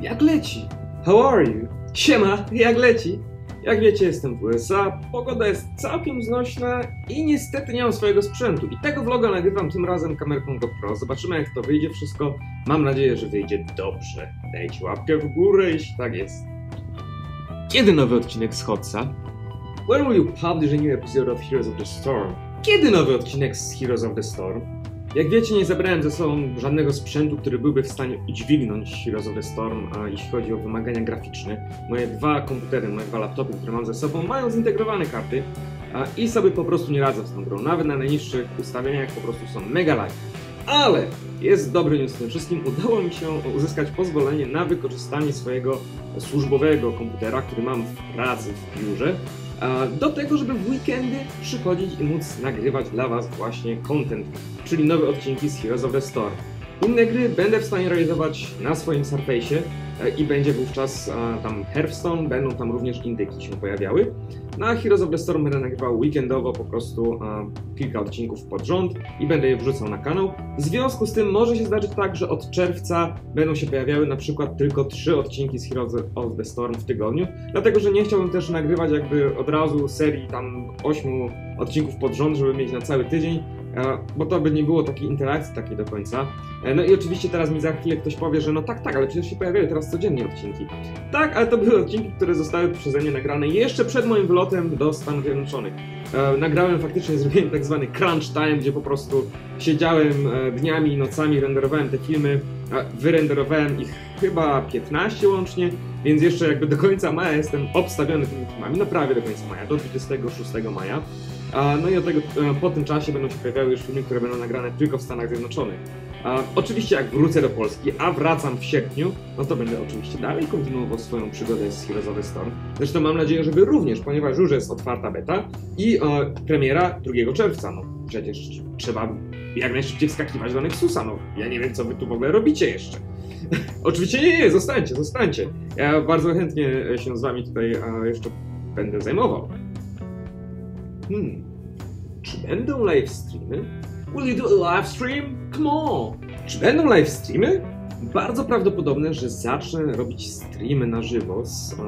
jak leci? How are you? Siema, jak leci? Jak wiecie, jestem w USA, pogoda jest całkiem znośna i niestety nie mam swojego sprzętu. I tego vloga nagrywam tym razem kamerką GoPro. Zobaczymy jak to wyjdzie wszystko. Mam nadzieję, że wyjdzie dobrze. Dajcie łapkę w górę, jeśli tak jest. Kiedy nowy odcinek z Hotsa? When will you publish a new episode of Heroes of the Storm? Kiedy nowy odcinek z Heroes of the Storm? Jak wiecie, nie zabrałem ze sobą żadnego sprzętu, który byłby w stanie udźwignąć Heroes Storm, a jeśli chodzi o wymagania graficzne. Moje dwa komputery, moje dwa laptopy, które mam ze sobą, mają zintegrowane karty a, i sobie po prostu nie radzą z tą grą. Nawet na najniższych ustawieniach po prostu są mega lag. Ale jest dobry news w tym wszystkim. Udało mi się uzyskać pozwolenie na wykorzystanie swojego służbowego komputera, który mam w pracy w biurze, do tego, żeby w weekendy przychodzić i móc nagrywać dla Was właśnie content, czyli nowe odcinki z Heroes of the Storm. Inne gry będę w stanie realizować na swoim Surface'ie e, i będzie wówczas tam Hearthstone, będą tam również indyki się pojawiały. Na Heroes of the Storm będę nagrywał weekendowo po prostu kilka odcinków pod rząd i będę je wrzucał na kanał. W związku z tym może się zdarzyć tak, że od czerwca będą się pojawiały na przykład tylko trzy odcinki z Heroes of the Storm w tygodniu, dlatego że nie chciałbym też nagrywać jakby od razu serii tam ośmiu odcinków pod rząd, żeby mieć na cały tydzień, bo to by nie było takiej interakcji takiej do końca. E, no i oczywiście teraz mi za chwilę ktoś powie, że no tak, tak, ale przecież się pojawiają teraz codziennie odcinki. Tak, ale to były odcinki, które zostały przeze mnie nagrane jeszcze przed moim wylotem do Stanów Zjednoczonych. E, nagrałem faktycznie, zrobiłem tak zwany crunch time, gdzie po prostu siedziałem dniami i nocami, renderowałem te filmy, wyrenderowałem ich chyba 15 łącznie, więc jeszcze jakby do końca maja jestem obstawiony tymi filmami, no prawie do końca maja, do 26 maja. No i od tego, e, po tym czasie będą się pojawiały już filmy, które będą nagrane tylko w Stanach Zjednoczonych. Oczywiście jak wrócę do Polski, a wracam w sierpniu, no to będę oczywiście dalej kontynuował swoją przygodę z Heroes of the Storm. Zresztą mam nadzieję, że wy również, ponieważ już jest otwarta beta i e, premiera 2 czerwca. No przecież trzeba jak najszybciej wskakiwać do Nexusa, no ja nie wiem co wy tu w ogóle robicie jeszcze. Oczywiście nie, nie, zostańcie, zostańcie. Ja bardzo chętnie się z wami tutaj e, jeszcze będę zajmował. Hmm, czy będą live streamy? Will you do a live stream? Come on! Czy będą live streamy? Bardzo prawdopodobne, że zacznę robić streamy na żywo z uh,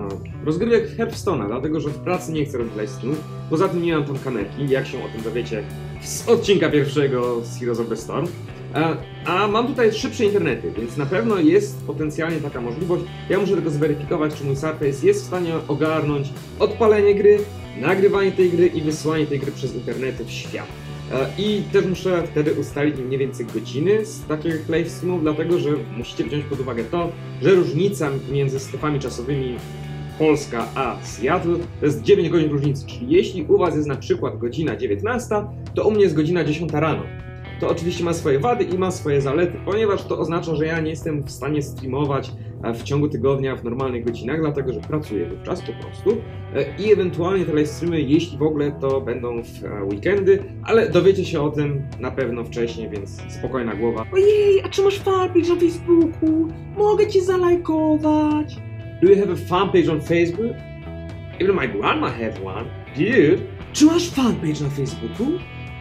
rozgrywek Hearthstone'a, dlatego że w pracy nie chcę robić live streamów. Poza tym nie mam tam kamerki, jak się o tym dowiecie z odcinka pierwszego z Heroes of the Storm. A, mam tutaj szybsze internety, więc na pewno jest potencjalnie taka możliwość. Ja muszę tylko zweryfikować, czy mój Surface jest w stanie ogarnąć odpalenie gry, nagrywanie tej gry i wysyłanie tej gry przez internety w świat. E, I też muszę wtedy ustalić mniej więcej godziny z takich live dlatego że musicie wziąć pod uwagę to, że różnica między strefami czasowymi Polska a Seattle to jest 9 godzin różnicy, czyli jeśli u Was jest na przykład godzina 19, to u mnie jest godzina 10 rano to oczywiście ma swoje wady i ma swoje zalety, ponieważ to oznacza, że ja nie jestem w stanie streamować e, w ciągu tygodnia w normalnych godzinach, dlatego że pracuję wówczas po prostu e, i ewentualnie te streamy, jeśli w ogóle, to będą w e, weekendy, ale dowiecie się o tym na pewno wcześniej, więc spokojna głowa. Ojej, a czy masz fanpage na Facebooku? Mogę cię zalajkować. Do you have a fanpage on Facebook? Even my grandma has one. Dude, czy masz fanpage na Facebooku?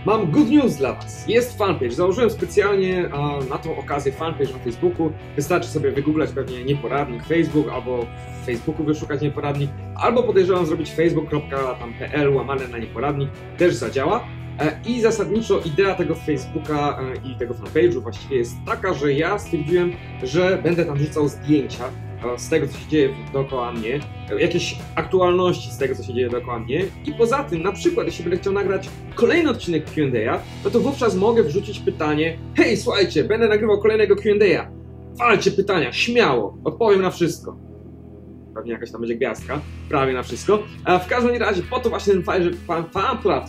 Mam good news dla Was. Jest fanpage. Założyłem specjalnie na tą okazję fanpage na Facebooku. Wystarczy sobie wygooglać pewnie nieporadnik Facebook albo w Facebooku wyszukać nieporadnik, albo podejrzewam zrobić facebook.pl łamane na nieporadnik. Też zadziała. E, I zasadniczo idea tego Facebooka e, i tego fanpage'u właściwie jest taka, że ja stwierdziłem, że będę tam rzucał zdjęcia z tego, co się dzieje dookoła mnie, jakieś aktualności z tego, co się dzieje dookoła mnie i poza tym, na przykład, jeśli będę chciał nagrać kolejny odcinek Q&A, no to wówczas mogę wrzucić pytanie hej, słuchajcie, będę nagrywał kolejnego Q&A, walcie pytania, śmiało, odpowiem na wszystko. Pewnie jakaś tam będzie gwiazdka, prawie na wszystko. A w każdym razie, po to właśnie ten fajny fan, fan, fan,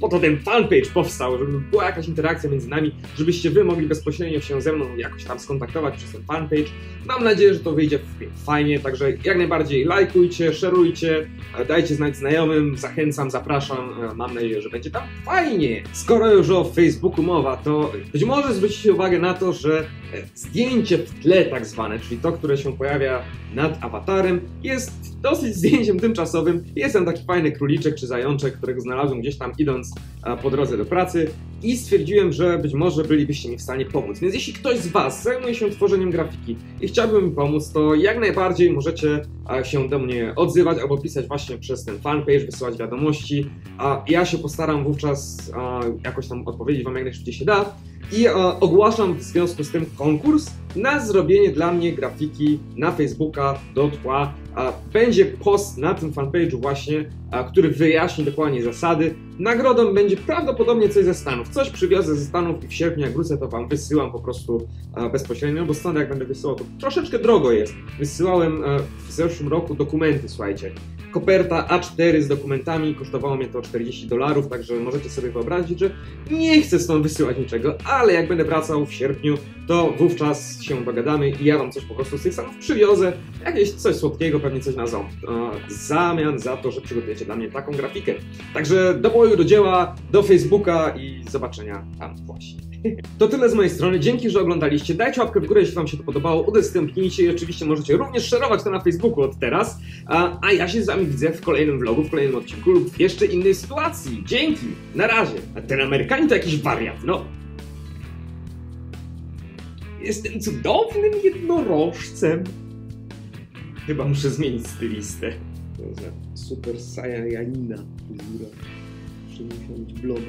po to ten fanpage powstał, żeby była jakaś interakcja między nami, żebyście wy mogli bezpośrednio się ze mną jakoś tam skontaktować przez ten fanpage. Mam nadzieję, że to wyjdzie fajnie, także jak najbardziej lajkujcie, szerujcie, dajcie znać znajomym, zachęcam, zapraszam, mam nadzieję, że będzie tam fajnie. Skoro już o Facebooku mowa, to być może zwrócicie uwagę na to, że zdjęcie w tle tak zwane, czyli to, które się pojawia nad awatarem, jest dosyć zdjęciem tymczasowym. Jest tam taki fajny króliczek czy zajączek, którego znalazłem gdzieś tam idąc a, po drodze do pracy i stwierdziłem, że być może bylibyście mi w stanie pomóc. Więc jeśli ktoś z Was zajmuje się tworzeniem grafiki i chciałby mi pomóc, to jak najbardziej możecie się do mnie odzywać albo pisać właśnie przez ten fanpage, wysyłać wiadomości, ja się postaram wówczas jakoś tam odpowiedzieć Wam jak najszybciej się da. I ogłaszam w związku z tym konkurs na zrobienie dla mnie grafiki na Facebooka do tła. Będzie post na tym fanpage'u właśnie, który wyjaśni dokładnie zasady. Nagrodą będzie prawdopodobnie coś ze Stanów. Coś przywiozę ze Stanów i w sierpniu jak wrócę to Wam wysyłam po prostu a, bezpośrednio, bo stąd jak będę wysyłał to troszeczkę drogo jest. Wysyłałem e, w zeszłym roku dokumenty, słuchajcie. Koperta A4 z dokumentami, kosztowało mnie to 40 dolarów, także możecie sobie wyobrazić, że nie chcę stąd wysyłać niczego, ale jak będę wracał w sierpniu, to wówczas się dogadamy i ja wam coś po prostu z tych Stanów przywiozę, jakieś coś słodkiego, pewnie coś na za, zamian za to, że przygotujecie dla mnie taką grafikę. Także do do dzieła, do Facebooka i zobaczenia tam właśnie. To tyle z mojej strony. Dzięki, że oglądaliście. Dajcie łapkę w górę, jeśli Wam się to podobało. Udostępnijcie i oczywiście możecie również szerować to na Facebooku od teraz. A, ja się z Wami widzę w kolejnym vlogu, w kolejnym odcinku lub w jeszcze innej sytuacji. Dzięki. Na razie. A ten Amerykanin to jakiś wariat. No. Jestem cudownym jednorożcem. Chyba muszę zmienić stylistę. Super Saiyanina. Muszę mieć blond.